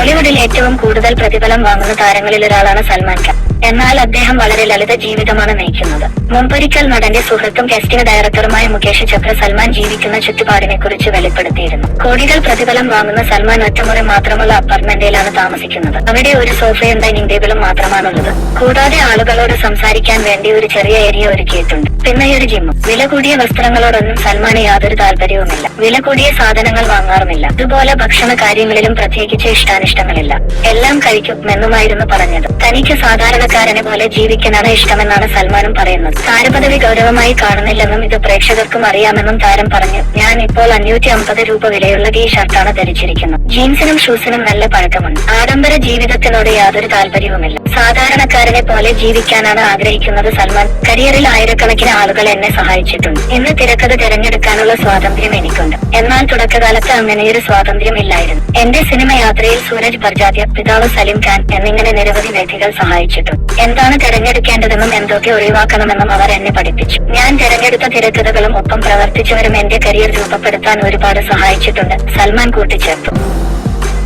ബോളിവുഡിൽ ഏറ്റവും കൂടുതൽ പ്രതിഫലം വാങ്ങുന്ന താരങ്ങളിൽ ഒരാളാണ് സൽമാൻ ഖാൻ. എന്നാൽ അദ്ദേഹം വളരെ ലളിത ജീവിതമാണ് നയിക്കുന്നത്. മുമ്പൊരിക്കൽ നടന്റെ സുഹൃത്തും കാസ്റ്റിംഗ് ഡയറക്ടറുമായ മുകേഷ് ചക്ര സൽമാൻ ജീവിക്കുന്ന ചുറ്റുപാടിനെ കുറിച്ച് വെളിപ്പെടുത്തിയിരുന്നു. കോടികൾ പ്രതിഫലം വാങ്ങുന്ന സൽമാൻ ഒറ്റമുറി മാത്രമുള്ള അപ്പാർട്ട്മെന്റിലാണ് താമസിക്കുന്നത്. അവിടെ ഒരു സോഫയും ഡൈനിങ് ടേബിളും മാത്രമാണുള്ളത്. കൂടാതെ ആളുകളോട് സംസാരിക്കാൻ വേണ്ടി ഒരു ചെറിയ ഏരിയ ഒരുക്കിയിട്ടുണ്ട്. പിന്നെ ഒരു ജിമ്മും വില കൂടിയ വസ്ത്രങ്ങളോടൊന്നും സൽമാന് യാതൊരു താല്പര്യവുമില്ല. വില കൂടിയ സാധനങ്ങൾ വാങ്ങാറുമില്ല. ഇതുപോലെ ഭക്ഷണ കാര്യങ്ങളിലും പ്രത്യേകിച്ച് ഇഷ്ടാനിഷ്ടങ്ങളില്ല. എല്ലാം കഴിക്കും എന്നുമായിരുന്നു പറഞ്ഞത്. തനിക്ക് സാധാരണക്കാരനെ പോലെ ജീവിക്കാനാണ് ഇഷ്ടമെന്നാണ് സൽമാനും പറയുന്നത്. താരപദവി ഗൗരവമായി കാണുന്നില്ലെന്നും ഇത് പ്രേക്ഷകർക്കും അറിയാമെന്നും താരം പറഞ്ഞു. ഞാൻ ഇപ്പോൾ അഞ്ഞൂറ്റി അമ്പത് രൂപ വിലയുള്ള ഈ ഷർട്ടാണ് ധരിച്ചിരിക്കുന്നത്. ജീൻസിനും ഷൂസിനും നല്ല പഴക്കമുണ്ട്. ആഡംബര ജീവിതത്തിനോട് യാതൊരു താല്പര്യവുമില്ല. സാധാരണക്കാരനെ പോലെ ജീവിക്കാനാണ് ആഗ്രഹിക്കുന്നത് സൽമാൻ. കരിയറിൽ ആയിരക്കണക്കിന് ആളുകൾ എന്നെ സഹായിച്ചിട്ടുണ്ട്. ഇന്ന് തിരക്കഥ തിരഞ്ഞെടുക്കാനുള്ള സ്വാതന്ത്ര്യം എനിക്കുണ്ട്. എന്നാൽ തുടക്കകാലത്ത് അങ്ങനെയൊരു സ്വാതന്ത്ര്യം ഇല്ലായിരുന്നു എന്റെ സിനിമ യാത്രയിൽ സൂരജ് ബർജാദ്യ പിതാവ് സലിം ഖാൻ എന്നിങ്ങനെ നിരവധി വ്യക്തികൾ സഹായിച്ചിട്ടുണ്ട് എന്താണ് തിരഞ്ഞെടുക്കേണ്ടതെന്നും എന്തൊക്കെ ഒഴിവാക്കണമെന്നും അവർ എന്നെ പഠിപ്പിച്ചു. ഞാൻ തിരഞ്ഞെടുത്ത തിരക്കഥകളും ഒപ്പം പ്രവർത്തിച്ചവരും എന്റെ കരിയർ രൂപപ്പെടുത്താൻ ഒരുപാട് സഹായിച്ചിട്ടുണ്ട്. സൽമാൻ കൂട്ടിച്ചേർത്തു.